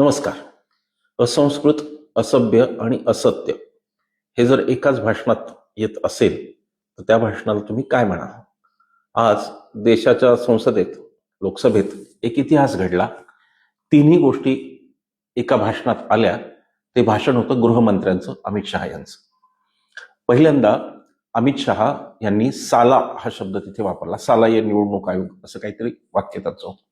नमस्कार. असंस्कृत असभ्य आणि असत्य हे जर एकाच भाषणात येत असेल तर त्या भाषणाला तुम्ही काय म्हणा आज देशाच्या संसदेत लोकसभेत एक इतिहास घडला. तिन्ही गोष्टी एका भाषणात आल्या. ते भाषण होतं गृहमंत्र्यांचं अमित शहा यांचं. पहिल्यांदा अमित शहा यांनी साला हा शब्द तिथे वापरला. साला या निवडणूक आयोग असं काहीतरी वाक्य त्याचं होतं.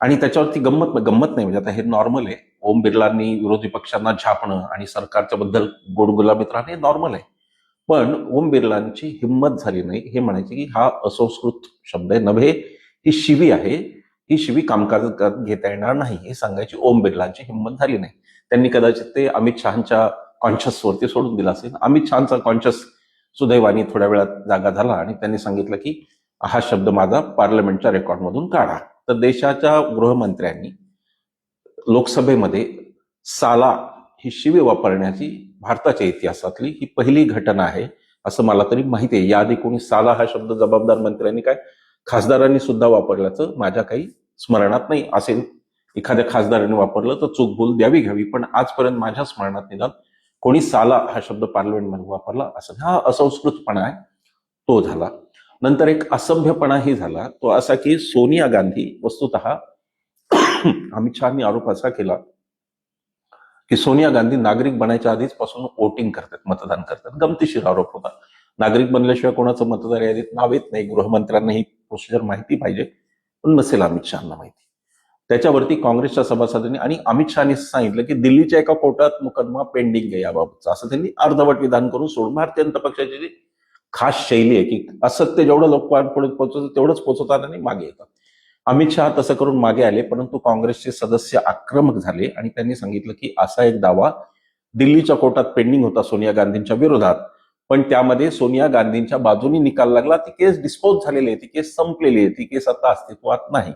आणि त्याच्यावरती गंमत गंमत नाही. म्हणजे आता हे नॉर्मल आहे. ओम बिर्लांनी विरोधी पक्षांना झापणं आणि सरकारच्या बद्दल गोडगुलाबीत राहणं हे नॉर्मल आहे. पण ओम बिर्लांची हिंमत झाली नाही. हे म्हणायचे की हा असंस्कृत शब्द आहे. नव्हे ही शिवी आहे. ही शिवी कामकाजात घेता येणार नाही. हे सांगायची ओम बिर्लांची हिंमत झाली नाही. त्यांनी कदाचित ते अमित शहाच्या कॉन्शियसवरती सोडून दिला असेल. अमित शहाचा कॉन्शियस सुदैवानी थोड्या वेळात जागा झाला आणि त्यांनी सांगितलं की हा शब्द माझा पार्लमेंटच्या रेकॉर्डमधून काढा. तर देशाच्या गृहमंत्र्यांनी लोकसभेमध्ये साला ही शिवी वापरण्याची भारताच्या इतिहासातली ही पहिली घटना आहे असं मला तरी माहिती आहे. याआधी कोणी साला हा शब्द जबाबदार मंत्र्यांनी काय खासदारांनी सुद्धा वापरल्याचं माझ्या काही स्मरणात नाही. असेल एखाद्या खासदाराने वापरलं तर चूक भूल द्यावी घ्यावी पण आजपर्यंत माझ्या स्मरणात निदान कोणी साला हा शब्द पार्लमेंटमध्ये वापरला असं हा असंस्कृतपणा आहे तो झाला. नंतर एक असभ्यपणाही झाला. तो असा की सोनिया गांधी वस्तुत अमित शहानी आरोप असा केला की सोनिया गांधी नागरिक बनायच्या आधीच पासून वोटिंग करतात मतदान करतात. गमतीशीर आरोप होता. नागरिक बनल्याशिवाय कोणाचं मतदार यादीत नाव येत नाही. गृहमंत्र्यांना ही प्रोसिजर माहिती पाहिजे पण नसेल अमित शहाना माहिती. त्याच्यावरती काँग्रेसच्या सभासदांनी आणि अमित शहानी सांगितलं की दिल्लीच्या एका कोर्टात मुकदमा पेंडिंग आहे याबाबतचा. असं त्यांनी अर्धवट विधान करून सोडून भारतीय जनता पक्षाची खास शैली आहे की असत्य जेवढं लोकांपुढे पोहोचवतं तेवढंच पोहोचवतात आणि मागे येतात. अमित शहा तसं करून मागे आले परंतु काँग्रेसचे सदस्य आक्रमक झाले आणि त्यांनी सांगितलं की असा एक दावा दिल्लीच्या कोर्टात पेंडिंग होता सोनिया गांधींच्या विरोधात. पण त्यामध्ये सोनिया गांधींच्या बाजूनी निकाल लागला ती केस डिस्पोज झालेली आहे ती केस संपलेली आहे ती केस आता अस्तित्वात नाही.